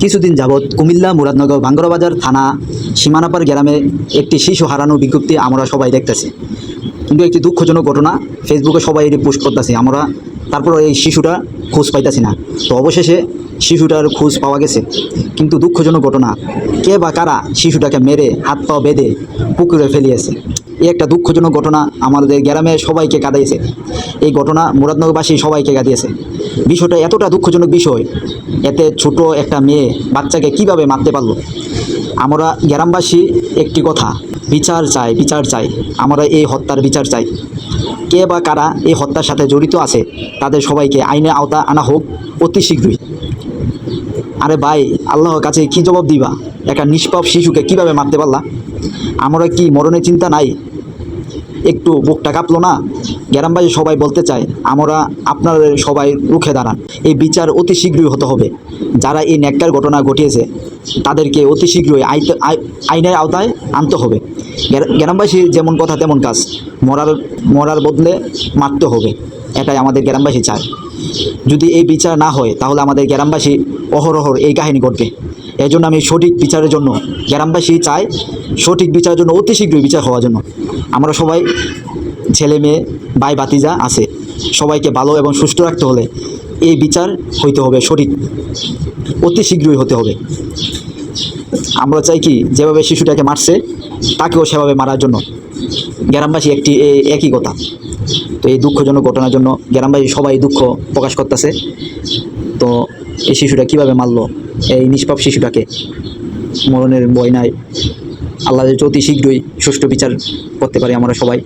কিছুদিন যাবৎ কুমিল্লা, মুরাদনগর বাঙ্গরবাজার থানা, সীমানাপার গ্রামে একটি শিশু হারানোর বিজ্ঞপ্তি আমরা সবাই দেখতেছি। কিন্তু একটি দুঃখজনক ঘটনা ফেসবুকে সবাই এটি পোস্ট করতেছি, আমরা তারপর এই শিশুটা খোঁজ পাইতেছি না। তো অবশেষে শিশুটার খোঁজ পাওয়া গেছে। কিন্তু দুঃখজনক ঘটনা, কে বা কারা শিশুটাকে মেরে হাত পা বেঁধে পুকুরে ফেলিয়েছে? এই একটা দুঃখজনক ঘটনা আমাদের গ্রামে সবাইকে কাঁদাইছে। এই ঘটনা মুরাদনগরবাসী সবাইকে কাঁদিয়েছে। বিষয়টা এতটা দুঃখজনক বিষয়, এতে ছোট একটা মেয়ে বাচ্চাকে কীভাবে মারতে পারল? আমরা গ্রামবাসী একটি কথা, বিচার চাই বিচার চাই। আমরা এই হত্যার বিচার চাই। কে বা কারা এই হত্যার সাথে জড়িত আছে, তাদের সবাইকে আইনে আওতা আনা হোক অতি শীঘ্রই। আরে ভাই, আল্লাহর কাছে কি জবাব দিবা? একটা নিষ্পাপ শিশুকে কীভাবে মারতে পারলা? আমরা কি মরণের চিন্তা নাই? একটু বুকটা কাঁপলো না? গ্রামবাসী সবাই বলতে চায়, আমরা আপনাদের সবাই রুখে দাঁড়ান। এই বিচার অতি শীঘ্রই হতে হবে। যারা এই ন্যাক্কার ঘটনা ঘটিয়েছে, তাদেরকে অতি শীঘ্রই আইনের আওতায় আনতে হবে। গ্রামবাসীর যেমন কথা তেমন কাজ। মরার মরার বদলে মারতে হবে। এটাই আমাদের গ্রামবাসী চায়। যদি এই বিচার না হয়, তাহলে আমাদের গ্রামবাসী অহরহর এই কাহিনী ঘটবে। এই জন্য আমি সঠিক বিচারের জন্য, গ্রামবাসী চাই সঠিক বিচারের জন্য, অতি শীঘ্রই বিচার হওয়ার জন্য। আমরা সবাই ছেলে মেয়ে, ভাই বাতিজা আছে। সবাইকে ভালো এবং সুস্থ রাখতে হলে এই বিচার হইতে হবে, সঠিক। অতি শীঘ্রই হতে হবে। আমরা চাই কি, যেভাবে শিশুটাকে মারছে, তাকেও সেভাবে মারার জন্য। গ্রামবাসী একটি একই কথা। তো এই দুঃখজনক ঘটনার জন্য গ্রামবাসী সবাই দুঃখ প্রকাশ করতেছে। তো এই শিশুটা কীভাবে মারলো? এই নিষ্পাপ শিশুটাকে। মরণের বয়নায় আল্লাহ যদি অতি শীঘ্রই সুষ্ঠু বিচার করতে পারি আমরা সবাই।